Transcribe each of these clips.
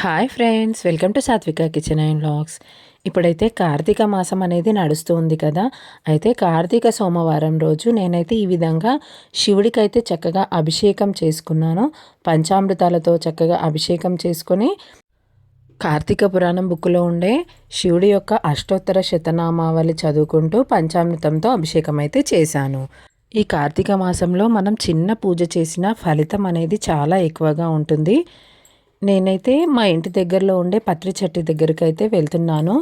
Hi friends welcome to Satvika kitchen and vlogs. ఇప్పుడైతే కార్తీక మాసం అనేది నడుస్తూ ఉంది కదా. అయితే కార్తీక సోమవారం రోజు నేనైతే ఈ విధంగా శివుడికి అయితే చక్కగా అభిషేకం చేసుకున్నాను. పంచామృతాలతో చక్కగా అభిషేకం చేసుకొని కార్తీక పురాణం బుక్లో ఉండే శివుడి యొక్క అష్టోత్తర శతనామావళి చదువుకుంటూ పంచామృతంతో అభిషేకం అయితే చేశాను. ఈ కార్తీక మాసంలో మనం చిన్న పూజ చేసిన ఫలితం అనేది చాలా ఎక్కువగా ఉంటుంది. నేనైతే మా ఇంటి దగ్గరలో ఉండే పత్రి చెట్టు దగ్గరికి అయితే వెళ్తున్నాను.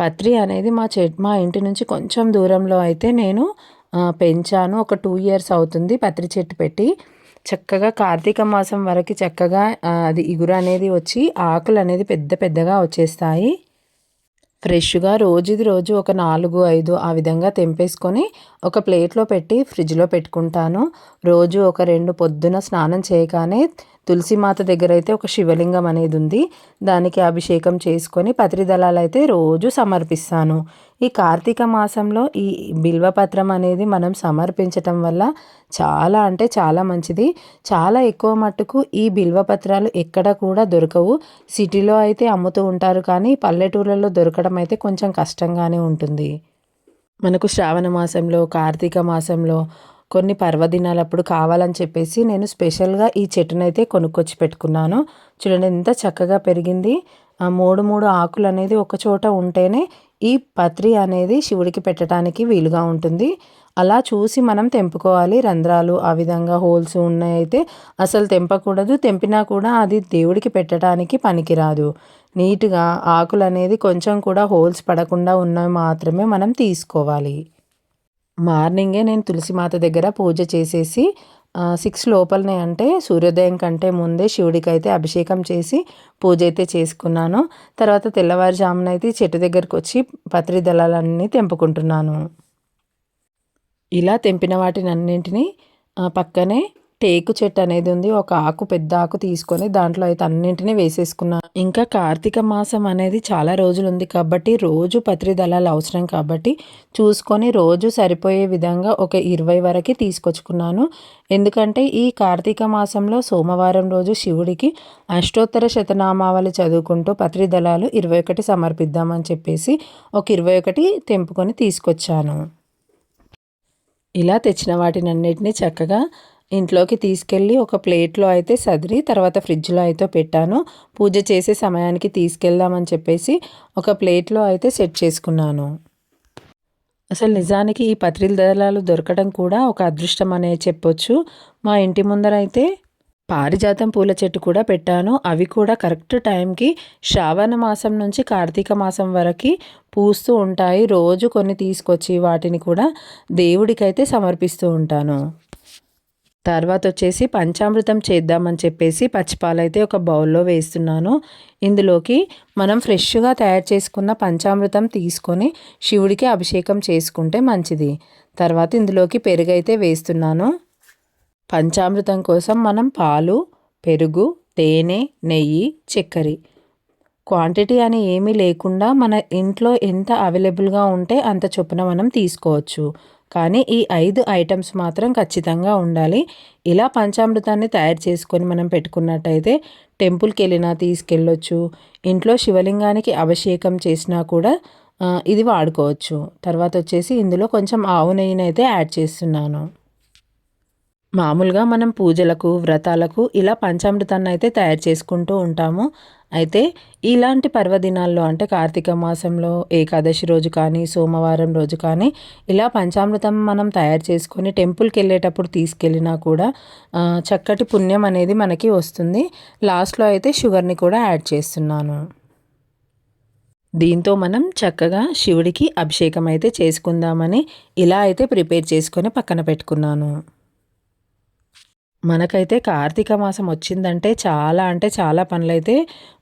పత్రి అనేది మా చె మా ఇంటి నుంచి కొంచెం దూరంలో అయితే నేను పెంచాను. ఒక టూ ఇయర్స్ అవుతుంది పత్రి చెట్టు పెట్టి. చక్కగా కార్తీక మాసం వరకు చక్కగా అది ఇగురు అనేది వచ్చి ఆకులు అనేది పెద్ద పెద్దగా వచ్చేస్తాయి. ఫ్రెష్గా రోజుది రోజు ఒక నాలుగు ఐదు ఆ విధంగా తెంపేసుకొని ఒక ప్లేట్లో పెట్టి ఫ్రిడ్జ్లో పెట్టుకుంటాను. రోజు ఒక రెండు పొద్దున స్నానం చేయగానే తులసిమాత దగ్గర అయితే ఒక శివలింగం అనేది ఉంది దానికి అభిషేకం చేసుకొని పత్రిదళాలు అయితే రోజు సమర్పిస్తాను. ఈ కార్తీక మాసంలో ఈ బిల్వపత్రం అనేది మనం సమర్పించటం వల్ల చాలా అంటే చాలా మంచిది. చాలా ఎక్కువ మట్టుకు ఈ బిల్వపత్రాలు ఎక్కడ కూడా దొరకవు. సిటీలో అయితే అమ్ముతూ ఉంటారు కానీ పల్లెటూళ్ళలో దొరకడం అయితే కొంచెం కష్టంగానే ఉంటుంది. మనకు శ్రావణ మాసంలో కార్తీక మాసంలో కొన్ని పర్వదినాలప్పుడు కావాలని చెప్పేసి నేను స్పెషల్గా ఈ చెట్టునైతే కొనుక్కొచ్చి పెట్టుకున్నాను. చూడండి ఎంత చక్కగా పెరిగింది. ఆ మూడు మూడు ఆకులు అనేది ఒక చోట ఉంటేనే ఈ పత్రి అనేది శివుడికి పెట్టడానికి వీలుగా ఉంటుంది. అలా చూసి మనం తెంపుకోవాలి. రంధ్రాలు ఆ విధంగా హోల్స్ ఉన్నాయైతే అసలు తెంపకూడదు. తెంపినా కూడా అది దేవుడికి పెట్టడానికి పనికిరాదు. నీట్గా ఆకులు అనేది కొంచెం కూడా హోల్స్ పడకుండా ఉన్నవి మాత్రమే మనం తీసుకోవాలి. మార్నింగే నేను తులసి మాత దగ్గర పూజ చేసేసి సిక్స్ లోపలనే అంటే సూర్యోదయం కంటే ముందే శివుడికి అయితే అభిషేకం చేసి పూజ అయితే చేసుకున్నాను. తర్వాత తెల్లవారుజామున అయితే చెట్టు దగ్గరకు వచ్చి పత్రి దళాలన్నీ తెంపుకుంటున్నాను. ఇలా తెంపిన వాటిని అన్నింటినీ పక్కనే టేకు చెట్టు అనేది ఉంది. ఒక ఆకు పెద్ద ఆకు తీసుకొని దాంట్లో అయితే అన్నింటినీ వేసేసుకున్నాను ఇంకా కార్తీక మాసం అనేది చాలా రోజులు ఉంది కాబట్టి రోజు పత్రి దళాలు అవసరం కాబట్టి చూసుకొని రోజు సరిపోయే విధంగా ఒక ఇరవై వరకు తీసుకొచ్చుకున్నాను. ఎందుకంటే ఈ కార్తీక మాసంలో సోమవారం రోజు శివుడికి అష్టోత్తర శతనామావళి చదువుకుంటూ పత్రి దళాలు ఇరవై ఒకటి సమర్పిద్దామని చెప్పేసి ఒక ఇరవై ఒకటి తెంపుకొని తీసుకొచ్చాను. ఇలా తెచ్చిన వాటినన్నిటినీ చక్కగా ఇంట్లోకి తీసుకెళ్ళి ఒక ప్లేట్లో అయితే సదిరి తర్వాత ఫ్రిడ్జ్లో అయితే పెట్టాను. పూజ చేసే సమయానికి తీసుకెళ్దామని చెప్పేసి ఒక ప్లేట్లో అయితే సెట్ చేసుకున్నాను. అసలు నిజానికి ఈ పత్రిల దళాలు దొరకడం కూడా ఒక అదృష్టం అనే చెప్పొచ్చు. మా ఇంటి ముందర అయితే పారిజాతం పూల చెట్టు కూడా పెట్టాను. అవి కూడా కరెక్ట్ టైంకి శ్రావణ మాసం నుంచి కార్తీక మాసం వరకు పూస్తూ ఉంటాయి. రోజు కొన్ని తీసుకొచ్చి వాటిని కూడా దేవుడికైతే సమర్పిస్తూ ఉంటాను. తర్వాత వచ్చేసి పంచామృతం చేద్దామని చెప్పేసి పచ్చిపాలైతే ఒక బౌల్లో వేస్తున్నాను. ఇందులోకి మనం ఫ్రెష్గా తయారు చేసుకున్న పంచామృతం తీసుకొని శివుడికి అభిషేకం చేసుకుంటే మంచిది. తర్వాత ఇందులోకి పెరుగైతే వేస్తున్నాను. పంచామృతం కోసం మనం పాలు పెరుగు తేనె నెయ్యి చక్కెర. క్వాంటిటీ అని ఏమీ లేకుండా మన ఇంట్లో ఎంత అవైలబుల్గా ఉంటే అంత చొప్పున మనం తీసుకోవచ్చు. కానీ ఈ ఐదు ఐటమ్స్ మాత్రం ఖచ్చితంగా ఉండాలి. ఇలా పంచామృతాన్ని తయారు చేసుకొని మనం పెట్టుకున్నట్టయితే టెంపుల్కి వెళ్ళినా తీసుకెళ్ళొచ్చు. ఇంట్లో శివలింగానికి అభిషేకం చేసినా కూడా ఇది వాడుకోవచ్చు. తర్వాత వచ్చేసి ఇందులో కొంచెం ఆవు నెయ్యిని అయితే యాడ్ చేస్తున్నాను. మామూలుగా మనం పూజలకు వ్రతాలకు ఇలా పంచామృతాన్ని అయితే తయారు చేసుకుంటూ ఉంటాము. అయితే ఇలాంటి పర్వదినాల్లో అంటే కార్తీక మాసంలో ఏకాదశి రోజు కానీ సోమవారం రోజు కానీ ఇలా పంచామృతం మనం తయారు చేసుకొని టెంపుల్కి వెళ్ళేటప్పుడు తీసుకెళ్ళినా కూడా చక్కటి పుణ్యం అనేది మనకి వస్తుంది. లాస్ట్లో అయితే షుగర్ని కూడా యాడ్ చేస్తున్నాను. దీంతో మనం చక్కగా శివుడికి అభిషేకం అయితే చేసుకుందామని ఇలా అయితే ప్రిపేర్ చేసుకొని పక్కన పెట్టుకున్నాను. మనకైతే కార్తీక మాసం వచ్చిందంటే చాలా అంటే చాలా పనులైతే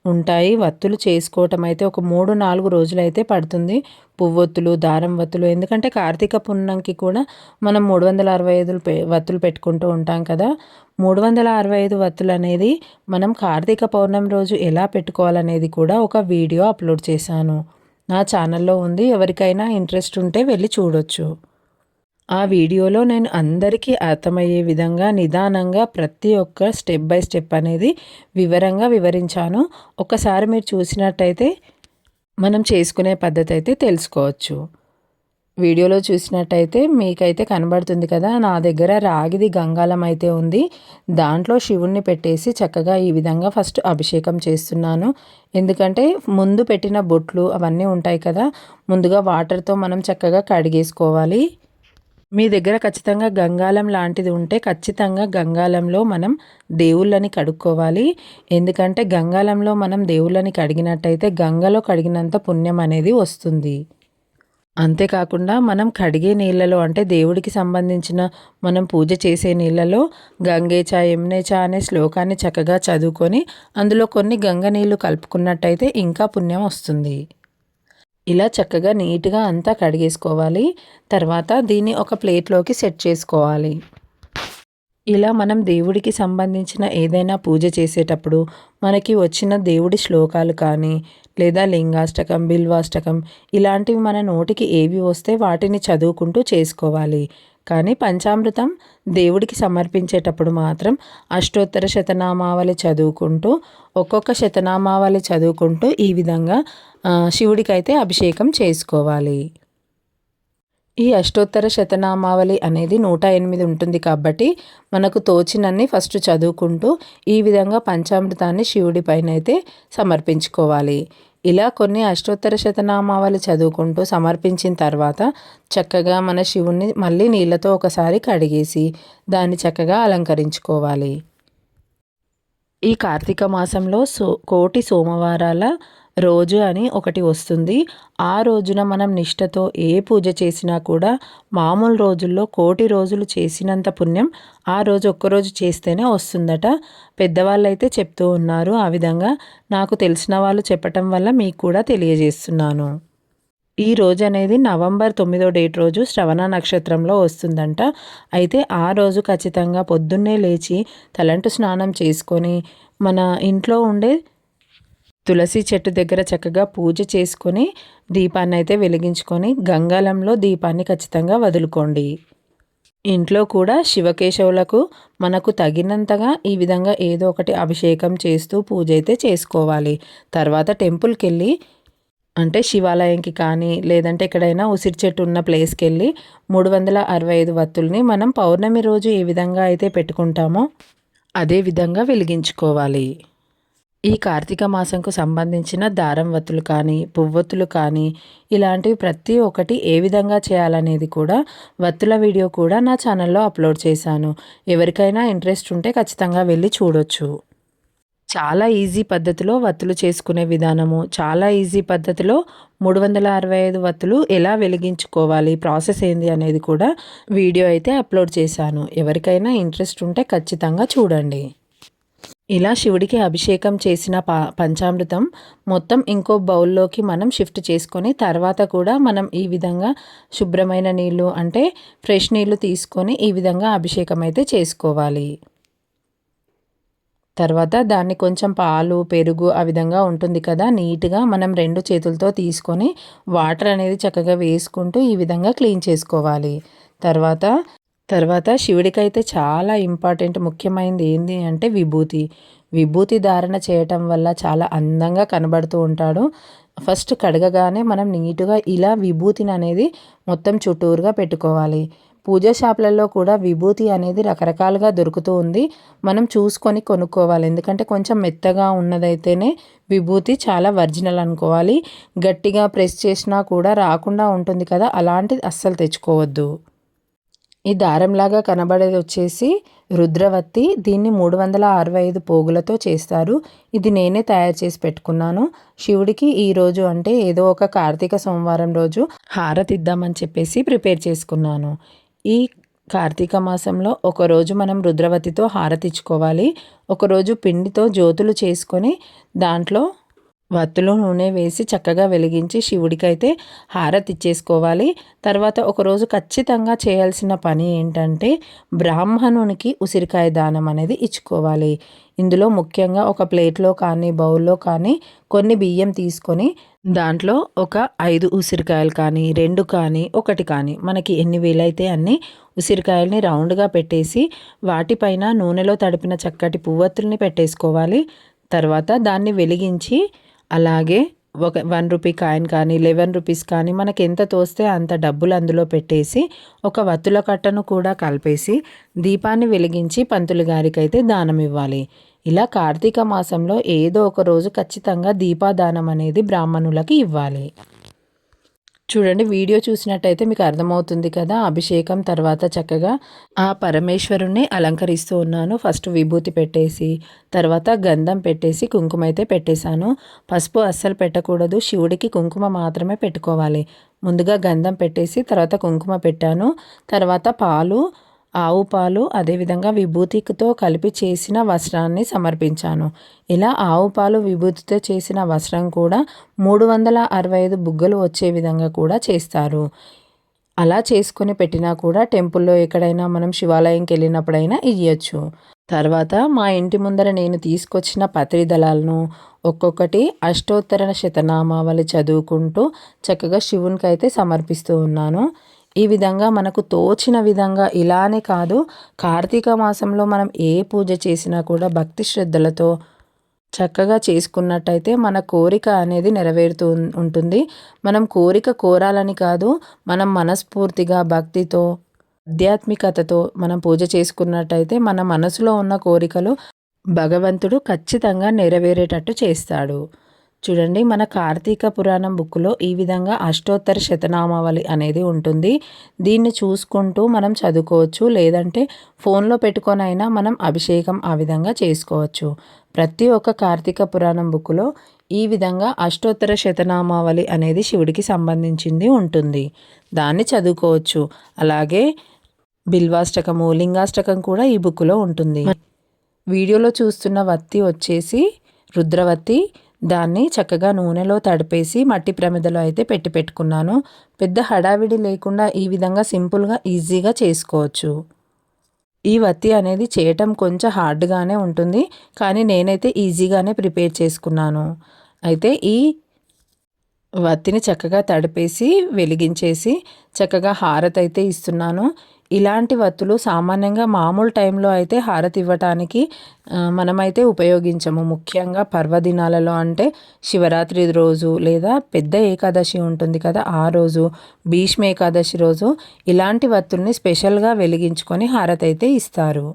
ఉంటాయి. వత్తులు చేసుకోవటం అయితే ఒక మూడు నాలుగు రోజులైతే పడుతుంది. పువ్వొత్తులు దారం వత్తులు ఎందుకంటే కార్తీక పున్నంకి కూడా మనం మూడు వందల అరవై ఐదు వత్తులు పెట్టుకుంటూ ఉంటాం కదా. మూడు వందల అరవై ఐదు వత్తులు అనేది మనం కార్తీక పౌర్ణమి రోజు ఎలా పెట్టుకోవాలనేది కూడా ఒక వీడియో అప్లోడ్ చేశాను. నా ఛానల్లో ఉంది. ఎవరికైనా ఇంట్రెస్ట్ ఉంటే వెళ్ళి చూడొచ్చు. ఆ వీడియోలో నేను అందరికీ అర్థమయ్యే విధంగా నిదానంగా ప్రతి ఒక్క స్టెప్ బై స్టెప్ అనేది వివరంగా వివరించాను. ఒకసారి మీరు చూసినట్టయితే మనం చేసుకునే పద్ధతి అయితే తెలుసుకోవచ్చు. వీడియోలో చూసినట్టయితే మీకైతే కనబడుతుంది కదా నా దగ్గర రాగిది గంగాలం అయితే ఉంది. దాంట్లో శివుణ్ణి పెట్టేసి చక్కగా ఈ విధంగా ఫస్ట్ అభిషేకం చేస్తున్నాను. ఎందుకంటే ముందు పెట్టిన బొట్లు అవన్నీ ఉంటాయి కదా ముందుగా వాటర్తో మనం చక్కగా కడిగేసుకోవాలి. మీ దగ్గర ఖచ్చితంగా గంగాలం లాంటిది ఉంటే ఖచ్చితంగా గంగాలంలో మనం దేవుళ్ళని కడుక్కోవాలి. ఎందుకంటే గంగాలంలో మనం దేవుళ్ళని కడిగినట్టయితే గంగలో కడిగినంత పుణ్యం అనేది వస్తుంది. అంతేకాకుండా మనం కడిగే నీళ్ళలో అంటే దేవుడికి సంబంధించిన మనం పూజ చేసే నీళ్ళలో గంగేచ యమునేచ అనే శ్లోకాన్ని చక్కగా చదువుకొని అందులో కొన్ని గంగ నీళ్ళు కలుపుకున్నట్టయితే ఇంకా పుణ్యం వస్తుంది. ఇలా చక్కగా నీట్గా అంతా కడిగేసుకోవాలి. తర్వాత దీన్ని ఒక ప్లేట్లోకి సెట్ చేసుకోవాలి. ఇలా మనం దేవుడికి సంబంధించిన ఏదైనా పూజ చేసేటప్పుడు మనకి వచ్చిన దేవుడి శ్లోకాలు కానీ లేదా లింగాష్టకం బిల్వాష్టకం ఇలాంటివి మన నోటికి ఏవి వస్తే వాటిని చదువుకుంటూ చేసుకోవాలి. కానీ పంచామృతం దేవుడికి సమర్పించేటప్పుడు మాత్రం అష్టోత్తర శతనామావళి చదువుకుంటూ ఒక్కొక్క శతనామావళి చదువుకుంటూ ఈ విధంగా శివుడికైతే అభిషేకం చేసుకోవాలి. ఈ అష్టోత్తర శతనామావళి అనేది నూట ఎనిమిది ఉంటుంది కాబట్టి మనకు తోచినన్ని ఫస్ట్ చదువుకుంటూ ఈ విధంగా పంచామృతాన్ని శివుడి పైన అయితే సమర్పించుకోవాలి. ఇలా కొన్ని అష్టోత్తర శతనామావళి చదువుకుంటూ సమర్పించిన తర్వాత చక్కగా మన శివుణ్ణి మళ్ళీ నీళ్ళతో ఒకసారి కడిగేసి దాన్ని చక్కగా అలంకరించుకోవాలి. ఈ కార్తీక మాసంలో సో కోటి సోమవారాల రోజు అని ఒకటి వస్తుంది. ఆ రోజున మనం నిష్టతో ఏ పూజ చేసినా కూడా మామూలు రోజుల్లో కోటి రోజులు చేసినంత పుణ్యం ఆ రోజు ఒక్కరోజు చేస్తేనే వస్తుందట. పెద్దవాళ్ళు అయితే చెప్తూ ఉన్నారు ఆ విధంగా. నాకు తెలిసిన వాళ్ళు చెప్పటం వల్ల మీకు కూడా తెలియజేస్తున్నాను. ఈ రోజు అనేది నవంబర్ తొమ్మిదో డేట్ రోజు శ్రవణ నక్షత్రంలో వస్తుందంట. అయితే ఆ రోజు ఖచ్చితంగా పొద్దున్నే లేచి తలంటు స్నానం చేసుకొని మన ఇంట్లో ఉండే తులసి చెట్టు దగ్గర చక్కగా పూజ చేసుకొని దీపాన్ని అయితే వెలిగించుకొని గంగాలంలో దీపాన్ని ఖచ్చితంగా వదులుకోండి. ఇంట్లో కూడా శివకేశవులకు మనకు తగినంతగా ఈ విధంగా ఏదో ఒకటి అభిషేకం చేస్తూ పూజ అయితే చేసుకోవాలి. తర్వాత టెంపుల్కి వెళ్ళి అంటే శివాలయంకి కానీ లేదంటే ఎక్కడైనా ఉసిరి చెట్టు ఉన్న ప్లేస్కి వెళ్ళి మూడు వందల అరవై ఐదు వత్తుల్ని మనం పౌర్ణమి రోజు ఏ విధంగా అయితే పెట్టుకుంటామో అదే విధంగా వెలిగించుకోవాలి. ఈ కార్తీక మాసంకు సంబంధించిన దారం వత్తులు కానీ పువ్వొత్తులు కానీ ఇలాంటివి ప్రతి ఒక్కటి ఏ విధంగా చేయాలనేది కూడా వత్తుల వీడియో కూడా నా ఛానల్లో అప్లోడ్ చేశాను. ఎవరికైనా ఇంట్రెస్ట్ ఉంటే ఖచ్చితంగా వెళ్ళి చూడొచ్చు. చాలా ఈజీ పద్ధతిలో వత్తులు చేసుకునే విధానము చాలా ఈజీ పద్ధతిలో మూడు వందల అరవై ఐదు వత్తులు ఎలా వెలిగించుకోవాలి ప్రాసెస్ ఏంది అనేది కూడా వీడియో అయితే అప్లోడ్ చేశాను. ఎవరికైనా ఇంట్రెస్ట్ ఉంటే ఖచ్చితంగా చూడండి. ఇలా శివుడికి అభిషేకం చేసిన పా పంచామృతం మొత్తం ఇంకో బౌల్లోకి మనం షిఫ్ట్ చేసుకొని తర్వాత కూడా మనం ఈ విధంగా శుభ్రమైన నీళ్ళు అంటే ఫ్రెష్ నీళ్ళు తీసుకొని ఈ విధంగా అభిషేకం అయితే చేసుకోవాలి. తర్వాత దాన్ని కొంచెం పాలు పెరుగు ఆ విధంగా ఉంటుంది కదా నీట్గా మనం రెండు చేతులతో తీసుకొని వాటర్ అనేది చక్కగా వేసుకుంటూ ఈ విధంగా క్లీన్ చేసుకోవాలి. తర్వాత తర్వాత శివుడికైతే చాలా ఇంపార్టెంట్ ముఖ్యమైనది ఏంటి అంటే విభూతి. విభూతి ధారణ చేయటం వల్ల చాలా అందంగా కనబడుతూ ఉంటాడు. ఫస్ట్ కడగగానే మనం నీటుగా ఇలా విభూతిని అనేది మొత్తం చుట్టూరుగా పెట్టుకోవాలి. పూజా షాపులలో కూడా విభూతి అనేది రకరకాలుగా దొరుకుతూ ఉంది. మనం చూసుకొని కొనుక్కోవాలి. ఎందుకంటే కొంచెం మెత్తగా ఉన్నదైతేనే విభూతి చాలా ఒరిజినల్ అనుకోవాలి. గట్టిగా ప్రెస్ చేసినా కూడా రాకుండా ఉంటుంది కదా అలాంటిది అస్సలు తెచ్చుకోవద్దు. ఈ దారంలాగా కనబడేది వచ్చేసి రుద్రవత్తి దీన్ని మూడు వందల అరవై ఐదు పోగులతో చేస్తారు. ఇది నేనే తయారు చేసి పెట్టుకున్నాను. శివుడికి ఈ రోజు అంటే ఏదో ఒక కార్తీక సోమవారం రోజు హారతి ఇద్దామని చెప్పేసి ప్రిపేర్ చేసుకున్నాను. ఈ కార్తీక మాసంలో ఒకరోజు మనం రుద్రవతితో హారతిచ్చుకోవాలి ఒకరోజు పిండితో జ్యోతులు చేసుకొని దాంట్లో వత్తులో నూనె వేసి చక్కగా వెలిగించి శివుడికైతే హారతి ఇచ్చేసుకోవాలి తర్వాత ఒకరోజు ఖచ్చితంగా చేయాల్సిన పని ఏంటంటే బ్రాహ్మణునికి ఉసిరికాయ దానం అనేది ఇచ్చుకోవాలి. ఇందులో ముఖ్యంగా ఒక ప్లేట్లో కానీ బౌల్లో కానీ కొన్ని బియ్యం తీసుకొని దాంట్లో ఒక ఐదు ఉసిరికాయలు కానీ రెండు కానీ ఒకటి కానీ మనకి ఎన్ని వీలైతే అన్ని ఉసిరికాయల్ని రౌండ్గా పెట్టేసి వాటిపైన నూనెలో తడిపిన చక్కటి పువ్వొత్తుల్ని పెట్టేసుకోవాలి. తర్వాత దాన్ని వెలిగించి అలాగే ఒక వన్ రూపీ కాయిన్ కానీ లెవెన్ రూపీస్ కానీ మనకి ఎంత తోస్తే అంత డబ్బులు అందులో పెట్టేసి ఒక వత్తుల కట్టను కూడా కలిపేసి దీపాన్ని వెలిగించి పంతులు గారికి అయితే దానం ఇవ్వాలి. ఇలా కార్తీక మాసంలో ఏదో ఒక రోజు ఖచ్చితంగా దీపాదానం అనేది బ్రాహ్మణులకి ఇవ్వాలి. చూడండి వీడియో చూసినట్టయితే మీకు అర్థమవుతుంది కదా అభిషేకం తర్వాత చక్కగా ఆ పరమేశ్వరుణ్ణి అలంకరిస్తూ ఉన్నాను. ఫస్ట్ విభూతి పెట్టేసి తర్వాత గంధం పెట్టేసి కుంకుమ అయితే పెట్టేశాను. పసుపు అస్సలు పెట్టకూడదు శివుడికి కుంకుమ మాత్రమే పెట్టుకోవాలి. ముందుగా గంధం పెట్టేసి తర్వాత కుంకుమ పెట్టాను. తర్వాత పాలు ఆవు పాలు అదేవిధంగా విభూతితో కలిపి చేసిన వస్త్రాన్ని సమర్పించాను. ఇలా ఆవు పాలు విభూతితో చేసిన వస్త్రం కూడా మూడు వందల అరవై ఐదు బుగ్గలు వచ్చే విధంగా కూడా చేస్తారు. అలా చేసుకొని పెట్టినా కూడా టెంపుల్లో ఎక్కడైనా మనం శివాలయంకి వెళ్ళినప్పుడైనా ఇయ్యచ్చు. తర్వాత మా ఇంటి ముందర నేను తీసుకొచ్చిన పత్రి దళాలను ఒక్కొక్కటి అష్టోత్తర శతనామావళి చదువుకుంటూ చక్కగా శివునికి అయితే సమర్పిస్తూ ఉన్నాను. ఈ విధంగా మనకు తోచిన విధంగా ఇలానే కాదు కార్తీక మాసంలో మనం ఏ పూజ చేసినా కూడా భక్తి శ్రద్ధలతో చక్కగా చేసుకున్నట్టయితే మన కోరిక అనేది నెరవేరుతూ ఉంటుంది. మనం కోరిక కోరాలని కాదు మనం మనస్ఫూర్తిగా భక్తితో ఆధ్యాత్మికతతో మనం పూజ చేసుకున్నట్టయితే మన మనసులో ఉన్న కోరికలు భగవంతుడు ఖచ్చితంగా నెరవేరేటట్టు చేస్తాడు. చూడండి మన కార్తీక పురాణం బుక్లో ఈ విధంగా అష్టోత్తర శతనామావళి అనేది ఉంటుంది. దీన్ని చూసుకుంటూ మనం చదువుకోవచ్చు లేదంటే ఫోన్లో పెట్టుకొనైనా మనం అభిషేకం ఆ విధంగా చేసుకోవచ్చు. ప్రతి ఒక్క కార్తీక పురాణం బుక్లో ఈ విధంగా అష్టోత్తర శతనామావళి అనేది శివుడికి సంబంధించింది ఉంటుంది. దాన్ని చదువుకోవచ్చు. అలాగే బిల్వాష్టకము లింగాష్టకం కూడా ఈ బుక్లో ఉంటుంది. వీడియోలో చూస్తున్న వత్తి వచ్చేసి రుద్రవత్తి దాన్ని చక్కగా నూనెలో తడిపేసి మట్టి ప్రమిదలో అయితే పెట్టి పెట్టుకున్నాను. పెద్ద హడావిడి లేకుండా ఈ విధంగా సింపుల్గా ఈజీగా చేసుకోవచ్చు. ఈ వత్తి అనేది చేయటం కొంచెం హార్డ్గానే ఉంటుంది కానీ నేనైతే ఈజీగానే ప్రిపేర్ చేసుకున్నాను. అయితే ఈ వత్తిని చక్కగా తడిపేసి వెలిగించేసి చక్కగా హారతైతే అయితే ఇస్తున్నాను. ఇలాంటి వత్తులు సామాన్యంగా మామూలు టైంలో అయితే హారతి ఇవ్వటానికి మనమైతే ఉపయోగించము. ముఖ్యంగా పర్వదినాలలో అంటే శివరాత్రి రోజు లేదా పెద్ద ఏకాదశి ఉంటుంది కదా ఆ రోజు భీష్మ ఏకాదశి రోజు ఇలాంటి వత్తుల్ని స్పెషల్గా వెలిగించుకొని హారతి అయితే ఇస్తారు.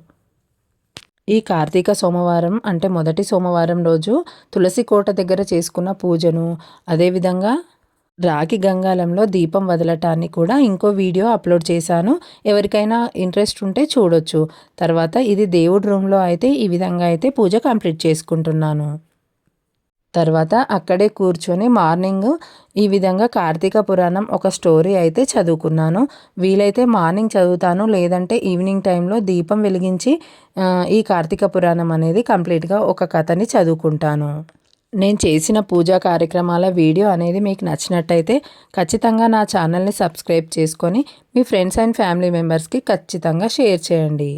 ఈ కార్తీక సోమవారం అంటే మొదటి సోమవారం రోజు తులసి కోట దగ్గర చేసుకున్న పూజను అదేవిధంగా రాగి గంగాలంలో దీపం వదలటాన్ని కూడా ఇంకో వీడియో అప్లోడ్ చేశాను. ఎవరికైనా ఇంట్రెస్ట్ ఉంటే చూడొచ్చు. తర్వాత ఇది దేవుడి రూమ్లో అయితే ఈ విధంగా అయితే పూజ కంప్లీట్ చేసుకుంటున్నాను. తర్వాత అక్కడే కూర్చొని మార్నింగ్ ఈ విధంగా కార్తీక పురాణం ఒక స్టోరీ అయితే చదువుకున్నాను. వీలైతే మార్నింగ్ చదువుతాను లేదంటే ఈవినింగ్ టైంలో దీపం వెలిగించి ఈ కార్తీక పురాణం అనేది కంప్లీట్గా ఒక కథని చదువుకుంటాను. నేను చేసిన పూజా కార్యక్రమాల వీడియో అనేది మీకు నచ్చినట్టయితే ఖచ్చితంగా నా ఛానల్ని సబ్స్క్రైబ్ చేసుకొని మీ ఫ్రెండ్స్ అండ్ ఫ్యామిలీ మెంబర్స్కి ఖచ్చితంగా షేర్ చేయండి.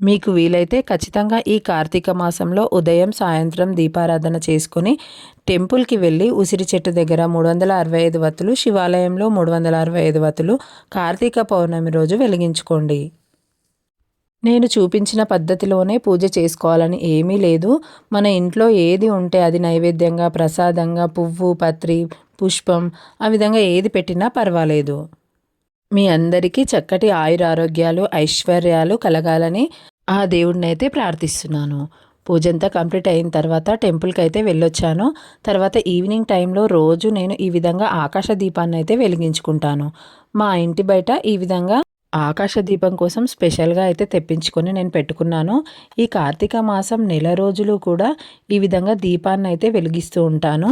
మీకు వీలైతే ఖచ్చితంగా ఈ కార్తీక మాసంలో ఉదయం సాయంత్రం దీపారాధన చేసుకుని టెంపుల్కి వెళ్ళి ఉసిరి చెట్టు దగ్గర మూడు వందల అరవై ఐదు వత్తులు శివాలయంలో మూడు వందల అరవై ఐదు వత్తులు కార్తీక పౌర్ణమి రోజు వెలిగించుకోండి. నేను చూపించిన పద్ధతిలోనే పూజ చేసుకోవాలని ఏమీ లేదు. మన ఇంట్లో ఏది ఉంటే అది నైవేద్యంగా ప్రసాదంగా పువ్వు పత్రి పుష్పం ఆ విధంగా ఏది పెట్టినా పర్వాలేదు. మీ అందరికీ చక్కటి ఆయురారోగ్యాలు ఐశ్వర్యాలు కలగాలని ఆ దేవుడిని అయితే ప్రార్థిస్తున్నాను. పూజ అంతా కంప్లీట్ అయిన తర్వాత టెంపుల్కి అయితే వెళ్ళొచ్చాను. తర్వాత ఈవినింగ్ టైంలో రోజు నేను ఈ విధంగా ఆకాశ దీపాన్ని అయితే వెలిగించుకుంటాను. మా ఇంటి బయట ఈ విధంగా ఆకాశ దీపం కోసం స్పెషల్గా అయితే తెప్పించుకొని నేను పెట్టుకున్నాను. ఈ కార్తీక మాసం నెల రోజులు కూడా ఈ విధంగా దీపాన్ని అయితే వెలిగిస్తూ ఉంటాను.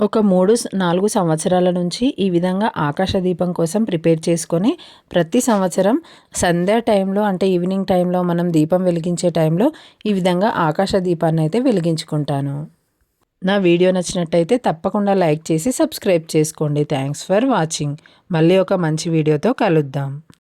ఒక మూడు నాలుగు సంవత్సరాల నుంచి ఈ విధంగా ఆకాశ దీపం కోసం ప్రిపేర్ చేసుకొని ప్రతి సంవత్సరం సంధ్యా టైంలో అంటే ఈవినింగ్ టైంలో మనం దీపం వెలిగించే టైంలో ఈ విధంగా ఆకాశ దీపాన్ని అయితే వెలిగించుకుంటాను. నా వీడియో నచ్చినట్టయితే తప్పకుండా లైక్ చేసి సబ్స్క్రైబ్ చేసుకోండి. Thanks for watching. మళ్ళీ ఒక మంచి వీడియోతో కలుద్దాం.